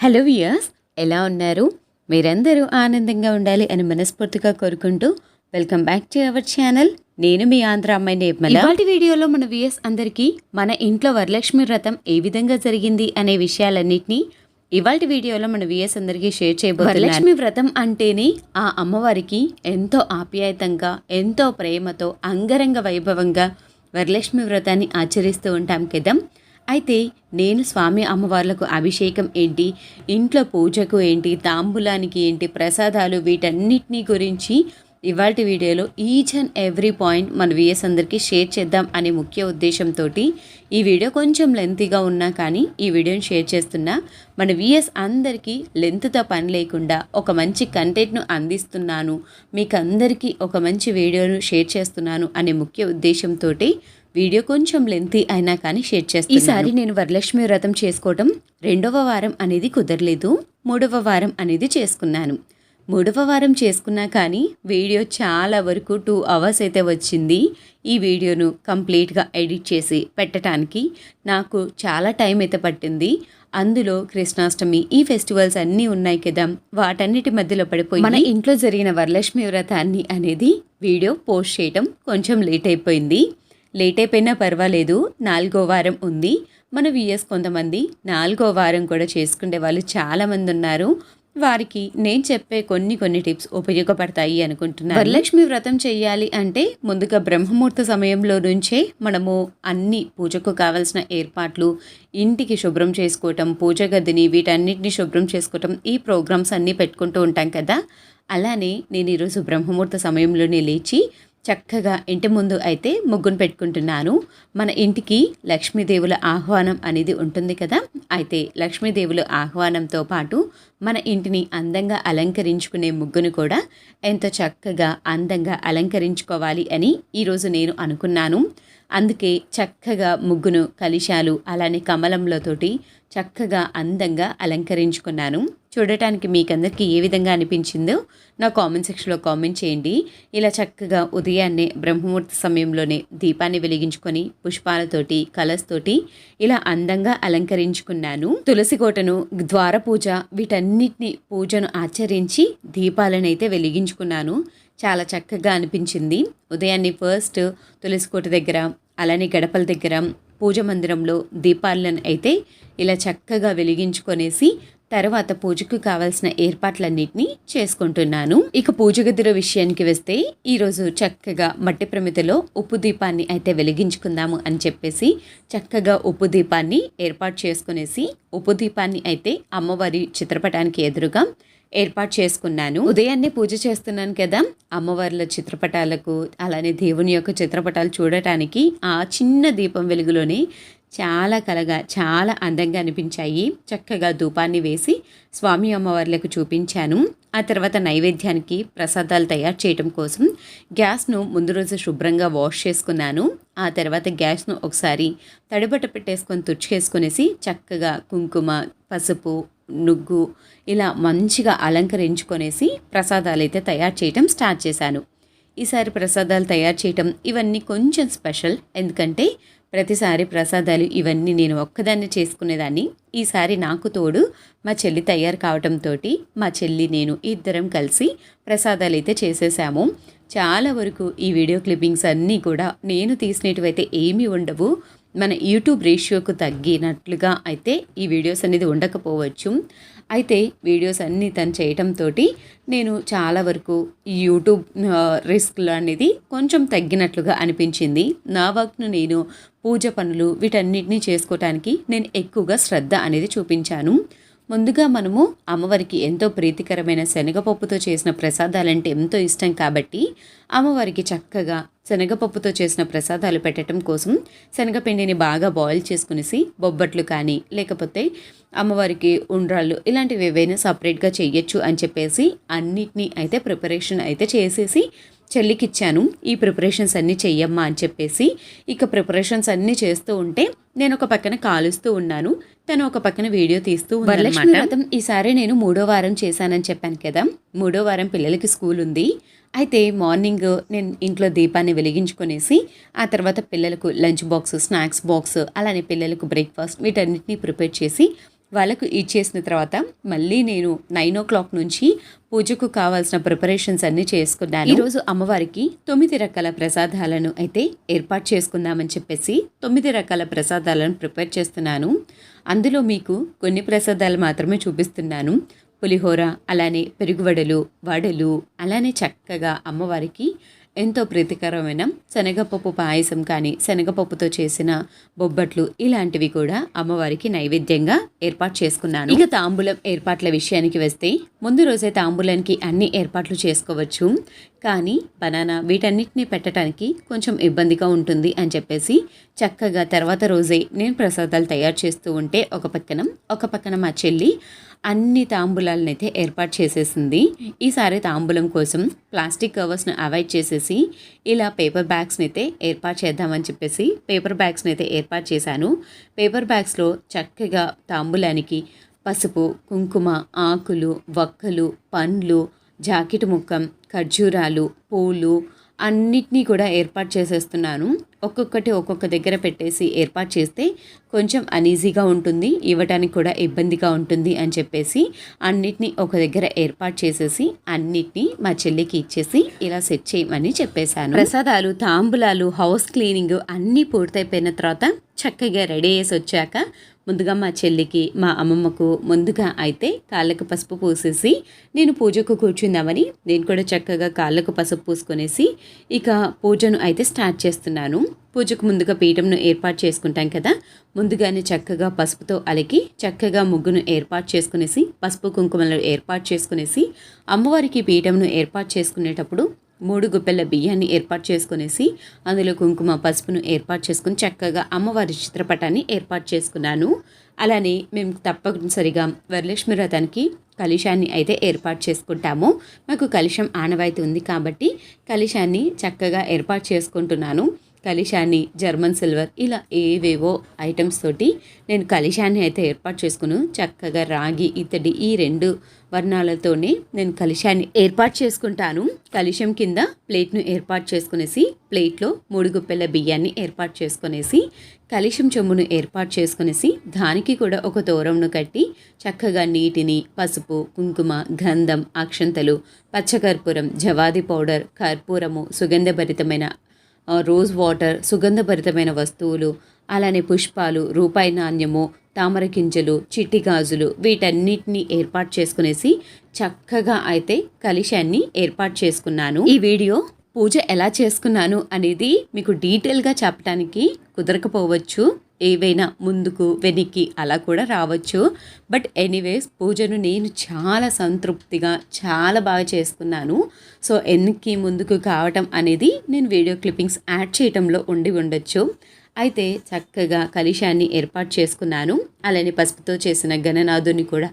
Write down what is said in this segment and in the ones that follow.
Hello viewers ఎలా ఉన్నారు? మీరందరూ ఆనందంగా ఉండాలి అని మనస్ఫూర్తిగా కోరుకుంటూ welcome back to our channel. నేను మీ ఆంధ్ర అమ్మాయి నిర్మల. ఇవాటి వీడియోలో మన వియర్స్ అందరికీ మన ఇంట్లో వరలక్ష్మి వ్రతం ఏ విధంగా జరిగింది అనే విషయాలన్నిటినీ ఇవాళ వీడియోలో మన విఎస్ అందరికీ షేర్ చేయబోతున్నాను. వరలక్ష్మి వ్రతం అంటేనే ఆ అమ్మవారికి ఎంతో ఆప్యాయతంగా ఎంతో ప్రేమతో అంగరంగ వైభవంగా వరలక్ష్మి వ్రతాన్ని ఆచరిస్తూ ఉంటాం కదా. అయితే నేను స్వామి అమ్మవార్లకు అభిషేకం ఏంటి? ఇంట్లో పూజకు ఏంటి? తాంబూలానికి ఏంటి? ప్రసాదాలు వీటన్నిటినీ గురించి ఇవాటి వీడియోలో ఈచ్ అండ్ ఎవ్రీ పాయింట్ మన విఎస్ అందరికీ షేర్ చేద్దాం అనే ముఖ్య ఉద్దేశంతో ఈ వీడియో కొంచెం లెంతీగా ఉన్నా కానీ ఈ వీడియోని షేర్ చేస్తున్నా మన విఎస్ అందరికీ లెంత్తో పని లేకుండా ఒక మంచి కంటెంట్ను అందిస్తున్నాను. మీకు అందరికీ ఒక మంచి వీడియోను షేర్ చేస్తున్నాను అనే ముఖ్య ఉద్దేశంతో వీడియో కొంచెం లెంతీ అయినా కానీ షేర్ చేస్తాను ఈసారి నేను వరలక్ష్మి వ్రతం చేసుకోవటం రెండవ వారం అనేది కుదరలేదు మూడవ వారం అనేది చేసుకున్నాను. మూడవ వారం చేసుకున్నా కానీ వీడియో చాలా వరకు టూ అవర్స్ అయితే వచ్చింది. ఈ వీడియోను కంప్లీట్గా ఎడిట్ చేసి పెట్టడానికి నాకు చాలా టైం అయితే పట్టింది. అందులో కృష్ణాష్టమి ఈ ఫెస్టివల్స్ అన్నీ ఉన్నాయి కదా వాటన్నిటి మధ్యలో పడిపోయి మన ఇంట్లో జరిగిన వరలక్ష్మి వ్రతాన్ని అనేది వీడియో పోస్ట్ చేయటం కొంచెం లేట్ అయిపోయింది. లేట్ అయిపోయినా పర్వాలేదు నాలుగో వారం ఉంది. మన విఎస్ కొంతమంది నాలుగో వారం కూడా చేసుకునే వాళ్ళు చాలామంది ఉన్నారు. వారికి నేను చెప్పే కొన్ని కొన్ని టిప్స్ ఉపయోగపడతాయి అనుకుంటున్నాను. వరలక్ష్మి వ్రతం చేయాలి అంటే ముందుగా బ్రహ్మముహూర్త సమయంలో నుంచే మనము అన్ని పూజకు కావలసిన ఏర్పాట్లు ఇంటికి శుభ్రం చేసుకోవటం పూజ గదిని వీటన్నిటిని శుభ్రం చేసుకోవటం ఈ ప్రోగ్రామ్స్ అన్నీ పెట్టుకుంటూ ఉంటాం కదా. అలానే నేను ఈరోజు బ్రహ్మముహూర్త సమయంలోనే లేచి చక్కగా ఇంటి ముందు అయితే ముగ్గును పెట్టుకుంటున్నాను. మన ఇంటికి లక్ష్మీదేవుల ఆహ్వానం అనేది ఉంటుంది కదా. అయితే లక్ష్మీదేవుల ఆహ్వానంతో పాటు మన ఇంటిని అందంగా అలంకరించుకునే ముగ్గును కూడా ఎంతో చక్కగా అందంగా అలంకరించుకోవాలి అని ఈరోజు నేను అనుకున్నాను. అందుకే చక్కగా ముగ్గును కలిశాలు అలానే కమలంలతోటి చక్కగా అందంగా అలంకరించుకున్నాను. చూడటానికి మీకందరికీ ఏ విధంగా అనిపించిందో నా కామెంట్ సెక్షన్లో కామెంట్ చేయండి. ఇలా చక్కగా ఉదయాన్నే బ్రహ్మముహూర్త సమయంలోనే దీపాన్ని వెలిగించుకొని పుష్పాలతోటి కలర్స్ తోటి ఇలా అందంగా అలంకరించుకున్నాను. తులసి కోటను ద్వార పూజ వీటన్నిటిని పూజను ఆచరించి దీపాలనైతే వెలిగించుకున్నాను. చాలా చక్కగా అనిపించింది. ఉదయాన్నే ఫస్ట్ తులసి కోట దగ్గర అలానే గడపల దగ్గర పూజ మందిరంలో దీపాలను అయితే ఇలా చక్కగా వెలిగించుకొనేసి తర్వాత పూజకు కావాల్సిన ఏర్పాట్లన్నింటినీ చేసుకుంటున్నాను. ఇక పూజ గదిలో విషయానికి వస్తే ఈరోజు చక్కగా మట్టి ప్రమితిలో ఉప్పు దీపాన్ని అయితే వెలిగించుకుందాము అని చెప్పేసి చక్కగా ఉప్పు దీపాన్ని ఏర్పాటు చేసుకునేసి ఉప్పు దీపాన్ని అయితే అమ్మవారి చిత్రపటానికి ఎదురుగా ఏర్పాటు చేసుకున్నాను. ఉదయాన్నే పూజ చేస్తున్నాను కదా అమ్మవార్ల చిత్రపటాలకు అలానే దేవుని యొక్క చిత్రపటాలు చూడటానికి ఆ చిన్న దీపం వెలుగులోనే చాలా కలగా చాలా అందంగా అనిపించాయి. చక్కగా ధూపాన్ని వేసి స్వామి అమ్మవార్లకు చూపించాను. ఆ తర్వాత నైవేద్యానికి ప్రసాదాలు తయారు చేయటం కోసం గ్యాస్ను ముందు రోజు శుభ్రంగా వాష్ చేసుకున్నాను. ఆ తర్వాత గ్యాస్ను ఒకసారి తడిబట్ట పెట్టేసుకొని తుడిచేసుకునేసి చక్కగా కుంకుమ పసుపు నుగ్గు ఇలా మంచిగా అలంకరించుకొనేసి ప్రసాదాలు అయితే తయారు చేయటం స్టార్ట్ చేశాను. ఈసారి ప్రసాదాలు తయారు చేయటం ఇవన్నీ కొంచెం స్పెషల్. ఎందుకంటే ప్రతిసారి ప్రసాదాలు ఇవన్నీ నేను ఒక్కదాన్ని చేసుకునేదాన్ని. ఈసారి నాకు తోడు మా చెల్లి తయారు కావటంతో మా చెల్లి నేను ఇద్దరం కలిసి ప్రసాదాలు అయితే చేసేసాము. చాలా వరకు ఈ వీడియో క్లిప్పింగ్స్ అన్నీ కూడా నేను తీసినటువైతే ఏమీ ఉండవు. మన యూట్యూబ్ రేషియోకు తగ్గినట్లుగా అయితే ఈ వీడియోస్ అనేది ఉండకపోవచ్చు. అయితే వీడియోస్ అన్నీ తను చేయటంతో నేను చాలా వరకు ఈ యూట్యూబ్ రిస్క్లు అనేది కొంచెం తగ్గినట్లుగా అనిపించింది. నా వర్క్ను నేను పూజ పనులు వీటన్నిటిని చేసుకోవటానికి నేను ఎక్కువగా శ్రద్ధ అనేది చూపించాను. ముందుగా మనము అమ్మవారికి ఎంతో ప్రీతికరమైన శనగపప్పుతో చేసిన ప్రసాదాలంటే ఎంతో ఇష్టం కాబట్టి అమ్మవారికి చక్కగా శనగపప్పుతో చేసిన ప్రసాదాలు పెట్టడం కోసం శనగపిండిని బాగా బాయిల్ చేసుకునేసి బొబ్బట్లు కానీ లేకపోతే అమ్మవారికి ఉండ్రాళ్ళు ఇలాంటివి ఏవైనా సపరేట్గా చేయొచ్చు అని చెప్పేసి అన్నిటినీ అయితే ప్రిపరేషన్ అయితే చేసేసి చెల్లికిచ్చాను. ఈ ప్రిపరేషన్స్ అన్నీ చెయ్యమ్మా అని చెప్పేసి ఇక ప్రిపరేషన్స్ అన్నీ చేస్తూ ఉంటే నేను ఒక పక్కన కాలుస్తూ ఉన్నాను. తను ఒక పక్కన వీడియో తీస్తూ వరలక్ష్మి వ్రతం ఈసారి నేను మూడో వారం చేశానని చెప్పాను కదా. మూడో వారం పిల్లలకి స్కూల్ ఉంది. అయితే మార్నింగ్ నేను ఇంట్లో దీపాన్ని వెలిగించుకొనేసి ఆ తర్వాత పిల్లలకు లంచ్ బాక్స్ స్నాక్స్ బాక్స్ అలానే పిల్లలకు బ్రేక్ఫాస్ట్ వీటన్నిటిని ప్రిపేర్ చేసి వాళ్ళకు ఇచ్చేసిన తర్వాత మళ్ళీ నేను నైన్ ఓ క్లాక్ నుంచి పూజకు కావాల్సిన ప్రిపరేషన్స్ అన్ని చేసుకున్నాను. ఈరోజు అమ్మవారికి తొమ్మిది రకాల ప్రసాదాలను అయితే ఏర్పాటు చేసుకుందామని చెప్పేసి తొమ్మిది రకాల ప్రసాదాలను ప్రిపేర్ చేస్తున్నాను. అందులో మీకు కొన్ని ప్రసాదాలు మాత్రమే చూపిస్తున్నాను. పులిహోర అలానే పెరుగువడలు వడలు అలానే చక్కగా అమ్మవారికి ఎంతో ప్రీతికరమైన శనగపప్పు పాయసం కానీ శనగపప్పుతో చేసిన బొబ్బట్లు ఇలాంటివి కూడా అమ్మవారికి నైవేద్యంగా ఏర్పాటు చేసుకున్నాను. ఇక తాంబూలం ఏర్పాట్ల విషయానికి వస్తే ముందు రోజే తాంబూలానికి అన్ని ఏర్పాట్లు చేసుకోవచ్చు. కానీ బనానా వీటన్నిటిని పెట్టడానికి కొంచెం ఇబ్బందిగా ఉంటుంది అని చెప్పేసి చక్కగా తర్వాత రోజే నేను ప్రసాదాలు తయారు చేస్తూ ఉంటే ఒక పక్కన ఒక పక్కన మా చెల్లి అన్ని తాంబూలాలను అయితే ఏర్పాటు చేసేసింది. ఈసారి తాంబూలం కోసం ప్లాస్టిక్ కవర్స్ను అవాయిడ్ చేసేసి ఇలా పేపర్ బ్యాగ్స్ని అయితే ఏర్పాటు చేద్దామని చెప్పేసి పేపర్ బ్యాగ్స్ని అయితే ఏర్పాటు చేశాను. పేపర్ బ్యాగ్స్లో చక్కగా తాంబూలానికి పసుపు కుంకుమ ఆకులు వక్కలు పండ్లు జాకెట్ ముక్కం ఖర్జూరాలు పూలు అన్నిటినీ కూడా ఏర్పాటు చేసేస్తున్నాను. ఒక్కొక్కటి ఒక్కొక్క దగ్గర పెట్టేసి ఏర్పాటు చేస్తే కొంచెం అనీజీగా ఉంటుంది ఇవ్వటానికి కూడా ఇబ్బందిగా ఉంటుంది అని చెప్పేసి అన్నిటినీ ఒక దగ్గర ఏర్పాటు చేసేసి అన్నిటినీ మా చెల్లికి ఇచ్చేసి ఇలా సెట్ చేయమని చెప్పేశాను. ప్రసాదాలు తాంబూలాలు హౌస్ క్లీనింగ్ అన్నీ పూర్తయిపోయిన తర్వాత చక్కగా రెడీ చేసి వచ్చాక ముందుగా మా చెల్లికి మా అమ్మమ్మకు ముందుగా అయితే కాళ్ళకు పసుపు పూసేసి నేను పూజకు కూర్చుందామని నేను కూడా చక్కగా కాళ్ళకు పసుపు పూసుకొనేసి ఇక పూజను అయితే స్టార్ట్ చేస్తున్నాను. పూజకు ముందుగా పీఠంను ఏర్పాటు చేసుకుంటాం కదా. ముందుగానే చక్కగా పసుపుతో అలికి చక్కగా ముగ్గును ఏర్పాటు చేసుకునేసి పసుపు కుంకుమలు ఏర్పాటు చేసుకునేసి అమ్మవారికి పీఠంను ఏర్పాటు చేసుకునేటప్పుడు మూడు గుప్పెల బియ్యాన్ని ఏర్పాటు చేసుకునేసి అందులో కుంకుమ పసుపును ఏర్పాటు చేసుకుని చక్కగా అమ్మవారి చిత్రపటాన్ని ఏర్పాటు చేసుకున్నాను. అలానే మేము తప్పనిసరిగా వరలక్ష్మి వ్రతానికి కలిశాన్ని అయితే ఏర్పాటు చేసుకుంటాము. మాకు కలిశం ఆనవాయితీ ఉంది కాబట్టి కలిశాన్ని చక్కగా ఏర్పాటు చేసుకుంటున్నాను. కలిశాన్ని జర్మన్ సిల్వర్ ఇలా ఏవేవో ఐటమ్స్ తోటి నేను కలిశాన్ని అయితే ఏర్పాటు చేసుకుని. చక్కగా రాగి ఇత్తడి ఈ రెండు వర్ణాలతోనే నేను కలిశాన్ని ఏర్పాటు చేసుకుంటాను. కలిశం కింద ప్లేట్ను ఏర్పాటు చేసుకునేసి ప్లేట్లో మూడు గుప్పెల బియ్యాన్ని ఏర్పాటు చేసుకునేసి కలిశం చెమ్మును ఏర్పాటు చేసుకునేసి దానికి కూడా ఒక తోరంను కట్టి చక్కగా నీటిని పసుపు కుంకుమ గంధం అక్షంతలు పచ్చకర్పూరం జవాది పౌడర్ కర్పూరము సుగంధభరితమైన రోజ్ వాటర్ సుగంధభరితమైన వస్తువులు అలానే పుష్పాలు రూపాయి నాణ్యము తామర గింజలు చిట్టి గాజులు వీటన్నిటిని ఏర్పాటు చేసుకునేసి చక్కగా అయితే కలిశాన్ని ఏర్పాటు చేసుకున్నాను. ఈ వీడియో పూజ ఎలా చేసుకున్నాను అనేది మీకు డీటెయిల్గా చెప్పడానికి కుదరకపోవచ్చు. ఏవైనా ముందుకు వెనక్కి అలా కూడా రావచ్చు. బట్ ఎనీవేస్ పూజను నేను చాలా సంతృప్తిగా చాలా బాగా చేసుకున్నాను. సో వెనక్కి ముందుకు కావటం అనేది నేను వీడియో క్లిప్పింగ్స్ యాడ్ చేయటంలో ఉండి ఉండొచ్చు. అయితే చక్కగా కలిశాన్ని ఏర్పాటు చేసుకున్నాను. అలానే పసుపుతో చేసిన గణనాథుని కూడా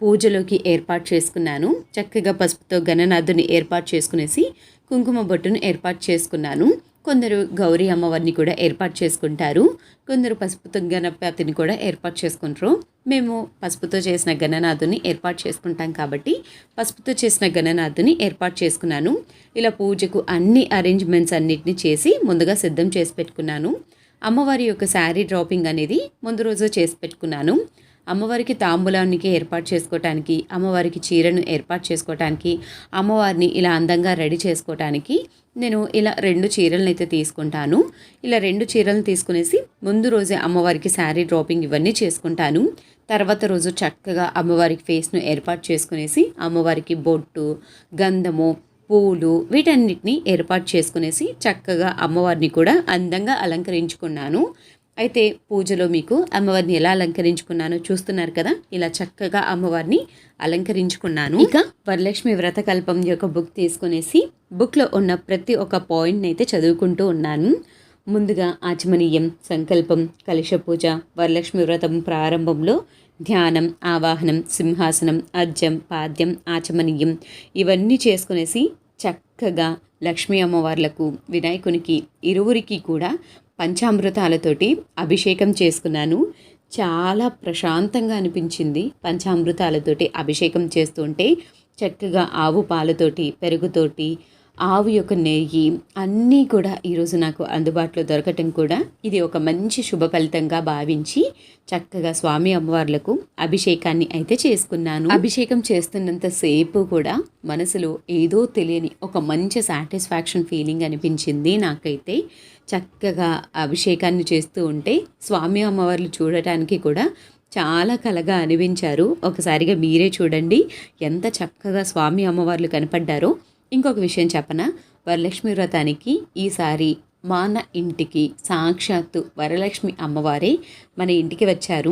పూజలోకి ఏర్పాటు చేసుకున్నాను. చక్కగా పసుపుతో గణనాథుని ఏర్పాటు చేసుకునేసి కుంకుమ బొట్టును ఏర్పాటు చేసుకున్నాను. కొందరు గౌరీ అమ్మవారిని కూడా ఏర్పాటు చేసుకుంటారు. కొందరు పసుపుతో గణపతిని కూడా ఏర్పాటు చేసుకుంటారు. మేము పసుపుతో చేసిన గణనాథుని ఏర్పాటు చేసుకుంటాం కాబట్టి పసుపుతో చేసిన గణనాథుని ఏర్పాటు చేసుకున్నాను. ఇలా పూజకు అన్ని అరేంజ్మెంట్స్ అన్నిటిని చేసి ముందుగా సిద్ధం చేసి పెట్టుకున్నాను. అమ్మవారి యొక్క శారీ డ్రాపింగ్ అనేది ముందు రోజు చేసి పెట్టుకున్నాను. అమ్మవారికి తాంబూలానికి ఏర్పాటు చేసుకోవటానికి అమ్మవారికి చీరను ఏర్పాటు చేసుకోవటానికి అమ్మవారిని ఇలా అందంగా రెడీ చేసుకోవటానికి నేను ఇలా రెండు చీరలను అయితే తీసుకుంటాను. ఇలా రెండు చీరలను తీసుకునేసి ముందు రోజే అమ్మవారికి శారీ డ్రాపింగ్ ఇవన్నీ చేసుకుంటాను. తర్వాత రోజు చక్కగా అమ్మవారికి ఫేస్ను ఏర్పాటు చేసుకునేసి అమ్మవారికి బొట్టు గంధము పూలు వీటన్నిటిని ఏర్పాటు చేసుకునేసి చక్కగా అమ్మవారిని కూడా అందంగా అలంకరించుకున్నాను. అయితే పూజలో మీకు అమ్మవారిని ఎలా అలంకరించుకున్నానో చూస్తున్నారు కదా? ఇలా చక్కగా అమ్మవారిని అలంకరించుకున్నాను. ఇక వరలక్ష్మి వ్రతకల్పం యొక్క బుక్ తీసుకునేసి బుక్లో ఉన్న ప్రతి ఒక్క పాయింట్ని అయితే చదువుకుంటూ ఉన్నాను. ముందుగా ఆచమనీయం సంకల్పం కలశ పూజ వరలక్ష్మి వ్రతం ప్రారంభంలో ధ్యానం ఆవాహనం సింహాసనం అర్జం పాద్యం ఆచమనీయం ఇవన్నీ చేసుకునేసి చక్కగా లక్ష్మీ అమ్మవార్లకు వినాయకునికి ఇరువురికి కూడా పంచామృతాలతోటి అభిషేకం చేసుకున్నాను. చాలా ప్రశాంతంగా అనిపించింది పంచామృతాలతోటి అభిషేకం చేస్తుంటే చక్కగా ఆవు పాలతోటి పెరుగుతోటి ఆవు యొక్క నెయ్యి అన్నీ కూడా ఈరోజు నాకు అందుబాటులో దొరకటం కూడా ఇది ఒక మంచి శుభ ఫలితంగా భావించి చక్కగా స్వామి అమ్మవార్లకు అభిషేకాన్ని అయితే చేసుకున్నాను. అభిషేకం చేస్తున్నంత సేపు కూడా మనసులో ఏదో తెలియని ఒక మంచి సాటిస్ఫాక్షన్ ఫీలింగ్ అనిపించింది నాకైతే. చక్కగా అభిషేకాన్ని చేస్తూ ఉంటే స్వామి అమ్మవార్లు చూడటానికి కూడా చాలా కలగా అనిపించారు. ఒకసారిగా మీరే చూడండి ఎంత చక్కగా స్వామి అమ్మవార్లు కనపడ్డారో. ఇంకొక విషయం చెప్పన? వరలక్ష్మి వ్రతానికి ఈసారి మన ఇంటికి సాక్షాత్తు వరలక్ష్మి అమ్మవారే మన ఇంటికి వచ్చారు.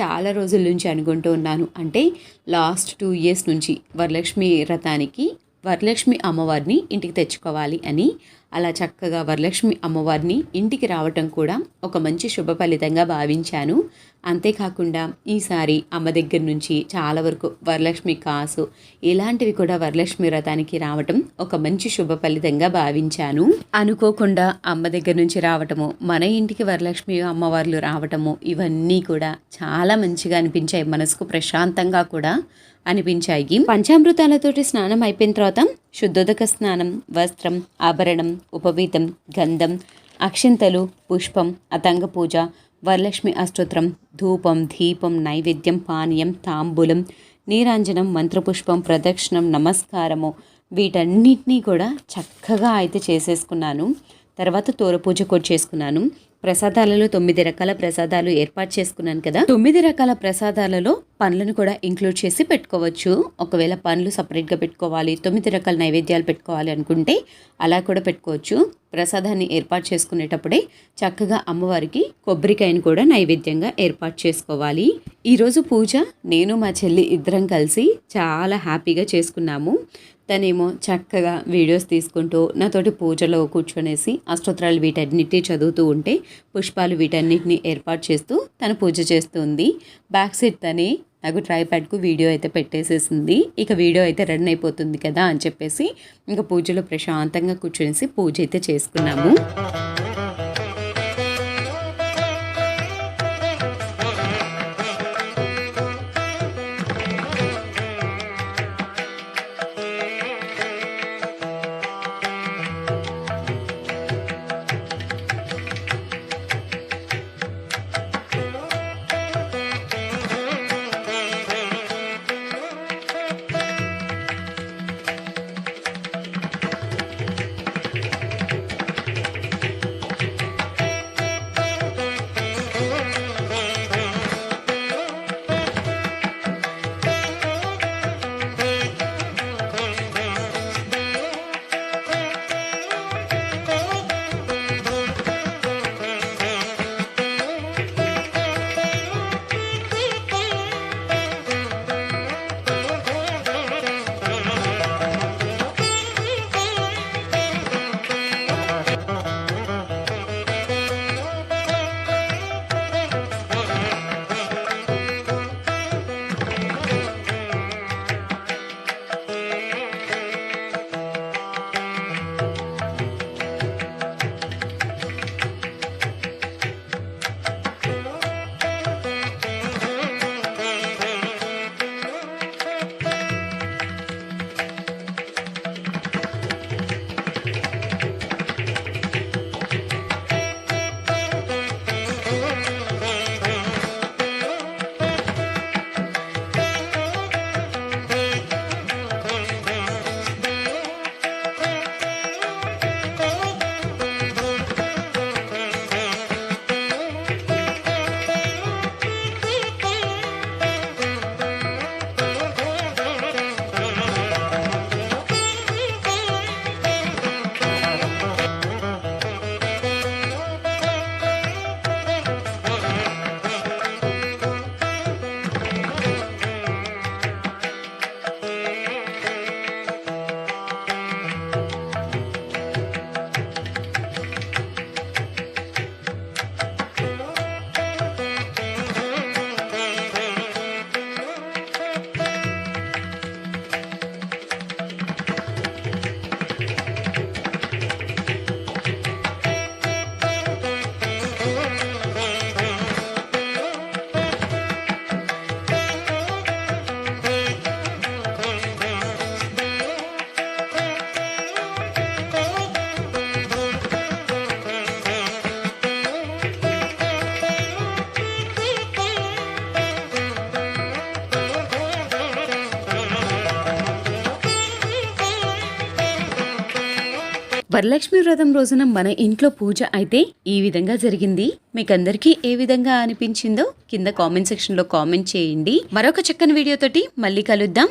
చాలా రోజుల నుంచి అనుకుంటూ ఉన్నాను. అంటే లాస్ట్ టూ ఇయర్స్ నుంచి వరలక్ష్మి వ్రతానికి వరలక్ష్మి అమ్మవారిని ఇంటికి తెచ్చుకోవాలి అని అలా చక్కగా వరలక్ష్మి అమ్మవారిని ఇంటికి రావటం కూడా ఒక మంచి శుభ ఫలితంగా భావించాను. అంతేకాకుండా ఈసారి అమ్మ దగ్గర నుంచి చాలా వరకు వరలక్ష్మి కాసు ఇలాంటివి కూడా వరలక్ష్మి వ్రతానికి రావటం ఒక మంచి శుభ ఫలితంగా భావించాను. అనుకోకుండా అమ్మ దగ్గర నుంచి రావటము మన ఇంటికి వరలక్ష్మి అమ్మవార్లు రావటము ఇవన్నీ కూడా చాలా మంచిగా అనిపించాయి. మనసుకు ప్రశాంతంగా కూడా అనిపించాయి. పంచామృతాలతోటి స్నానం అయిపోయిన తర్వాత శుద్ధోదక స్నానం వస్త్రం ఆభరణం ఉపవీతం గంధం అక్షింతలు పుష్పం అతంగ పూజ వరలక్ష్మి అష్టోత్రం ధూపం దీపం నైవేద్యం పానీయం తాంబూలం నీరాంజనం మంత్రపుష్పం ప్రదక్షిణం నమస్కారము. వీటన్నిటినీ కూడా చక్కగా అయితే చేసేసుకున్నాను. తర్వాత తోర పూజ కూడా చేసుకున్నాను. ప్రసాదాలలో తొమ్మిది రకాల ప్రసాదాలు ఏర్పాటు చేసుకున్నాను కదా. తొమ్మిది రకాల ప్రసాదాలలో పండ్లను కూడా ఇంక్లూడ్ చేసి పెట్టుకోవచ్చు. ఒకవేళ పండ్లు సపరేట్గా పెట్టుకోవాలి తొమ్మిది రకాల నైవేద్యాలు పెట్టుకోవాలి అనుకుంటే అలా కూడా పెట్టుకోవచ్చు. ప్రసాదాన్ని ఏర్పాటు చేసుకునేటప్పుడే చక్కగా అమ్మవారికి కొబ్బరికాయను కూడా నైవేద్యంగా ఏర్పాటు చేసుకోవాలి. ఈరోజు పూజ నేను మా చెల్లి ఇద్దరం కలిసి చాలా హ్యాపీగా చేసుకున్నాము. తనేమో చక్కగా వీడియోస్ తీసుకుంటూ నాతోటి పూజలో కూర్చొనేసి అష్టోత్తరాలు వీటన్నిటి చదువుతూ ఉంటే పుష్పాలు వీటన్నిటిని ఏర్పాటు చేస్తూ తను పూజ చేస్తుంది. బ్యాక్ సైడ్ తనే నాకు ట్రైప్యాడ్కు వీడియో అయితే పెట్టేసేసింది. ఇక వీడియో అయితే రన్ అయిపోతుంది కదా అని చెప్పేసి ఇంకా పూజలో ప్రశాంతంగా కూర్చొనేసి పూజ అయితే చేసుకున్నాము. వరలక్ష్మి వ్రతం రోజున మన ఇంట్లో పూజ అయితే ఈ విధంగా జరిగింది. మీకు అందరికీ ఏ విధంగా అనిపించిందో కింద కామెంట్ సెక్షన్లో కామెంట్ చేయండి. మరొక చక్కని వీడియోతోటి మళ్ళీ కలుద్దాం.